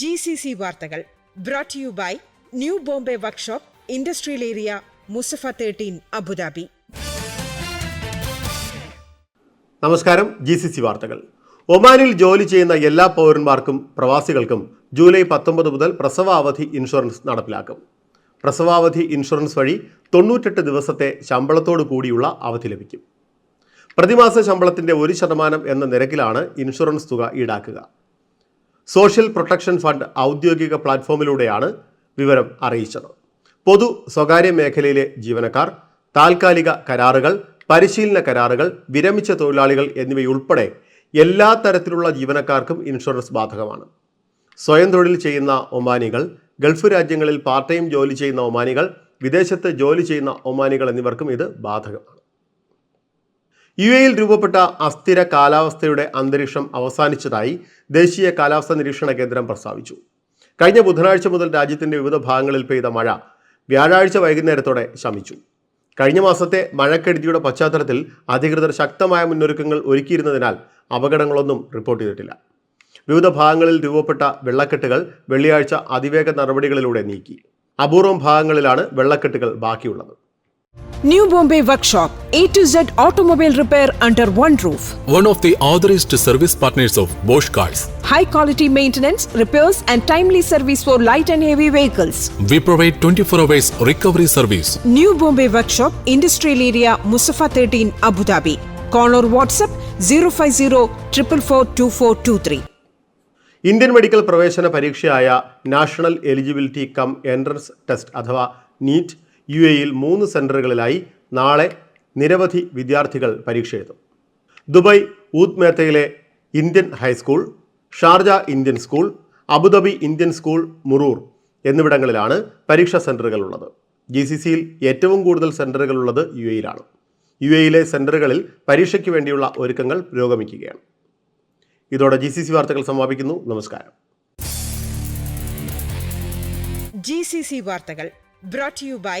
G C C വാർത്തകൾ brought you by new Bombay workshop industrial area Musaffah thirteen Abu Dhabi നമസ്കാരം G C C വാർത്തകൾ. ഒമാനിൽ ജോലി ചെയ്യുന്ന എല്ലാ പൗരന്മാർക്കും പ്രവാസികൾക്കും ജൂലൈ പത്തൊമ്പത് മുതൽ പ്രസവാവധി ഇൻഷുറൻസ് നടപ്പിലാക്കും. പ്രസവാവധി ഇൻഷുറൻസ് വഴി തൊണ്ണൂറ്റെട്ട് ദിവസത്തെ ശമ്പളത്തോടു കൂടിയുള്ള അവധി ലഭിക്കും. പ്രതിമാസ ശമ്പളത്തിന്റെ ഒരു ശതമാനം എന്ന നിരക്കിലാണ് ഇൻഷുറൻസ് തുക ഈടാക്കുക. സോഷ്യൽ പ്രൊട്ടക്ഷൻ ഫണ്ട് ഔദ്യോഗിക പ്ലാറ്റ്ഫോമിലൂടെയാണ് വിവരം അറിയിച്ചത്. പൊതു സ്വകാര്യ മേഖലയിലെ ജീവനക്കാർ താൽക്കാലിക കരാറുകൾ പരിശീലന കരാറുകൾ വിരമിച്ച തൊഴിലാളികൾ എന്നിവയുൾപ്പെടെ എല്ലാ തരത്തിലുള്ള ജീവനക്കാർക്കും ഇൻഷുറൻസ് ബാധകമാണ്. സ്വയം തൊഴിൽ ചെയ്യുന്ന ഒമാനികൾ ഗൾഫ് രാജ്യങ്ങളിൽ പാർട്ട് ടൈം ജോലി ചെയ്യുന്ന ഒമാനികൾ വിദേശത്ത് ജോലി ചെയ്യുന്ന ഒമാനികൾ എന്നിവർക്കും ഇത് ബാധകമാണ്. യു എയിൽ രൂപപ്പെട്ട അസ്ഥിര കാലാവസ്ഥയുടെ അന്തരീക്ഷം അവസാനിച്ചതായി ദേശീയ കാലാവസ്ഥാ നിരീക്ഷണ കേന്ദ്രം പ്രസ്താവിച്ചു. കഴിഞ്ഞ ബുധനാഴ്ച മുതൽ രാജ്യത്തിന്റെ വിവിധ ഭാഗങ്ങളിൽ പെയ്ത മഴ വ്യാഴാഴ്ച വൈകുന്നേരത്തോടെ ശമിച്ചു. കഴിഞ്ഞ മാസത്തെ മഴക്കെടുതിയുടെ പശ്ചാത്തലത്തിൽ അധികൃതർ ശക്തമായ മുന്നൊരുക്കങ്ങൾ ഒരുക്കിയിരുന്നതിനാൽ അപകടങ്ങളൊന്നും റിപ്പോർട്ട് ചെയ്തിട്ടില്ല. വിവിധ ഭാഗങ്ങളിൽ രൂപപ്പെട്ട വെള്ളക്കെട്ടുകൾ വെള്ളിയാഴ്ച അതിവേഗ നടപടികളിലൂടെ നീക്കി. അപൂർവം ഭാഗങ്ങളിലാണ് വെള്ളക്കെട്ടുകൾ ബാക്കിയുള്ളത്. New Bombay Workshop, A to Z automobile repair under one roof. one of the authorized service partners of Bosch Cars. high quality maintenance, repairs, and timely service for light and heavy vehicles. We provide 24 hours recovery service. New Bombay Workshop, Industrial Area, Musafa 13, Abu Dhabi. Call or WhatsApp 050 444 2423. Indian medical പ്രവേശന പരീക്ഷയായ national eligibility cum entrance test അഥവാ NEET യു എയിൽ മൂന്ന് സെന്ററുകളിലായി നാളെ നിരവധി വിദ്യാർത്ഥികൾ പരീക്ഷ എഴുതും. Dubai ഊത്ത് മേത്തയിലെ Indian high school Sharjah Indian school Abu Dhabi Indian school Muroor എന്നിവിടങ്ങളിലാണ് പരീക്ഷാ സെന്ററുകൾ ഉള്ളത്. ജി സി സിയിൽ ഏറ്റവും കൂടുതൽ സെന്ററുകൾ ഉള്ളത് യു എയിലാണ് യു എയിലെ സെന്ററുകളിൽ പരീക്ഷയ്ക്ക് വേണ്ടിയുള്ള ഒരുക്കങ്ങൾ പുരോഗമിക്കുകയാണ്. ഇതോടെ ജി സി സി വാർത്തകൾ സമാപിക്കുന്നു. നമസ്കാരം. ജി സി സി വാർത്തകൾ brought you by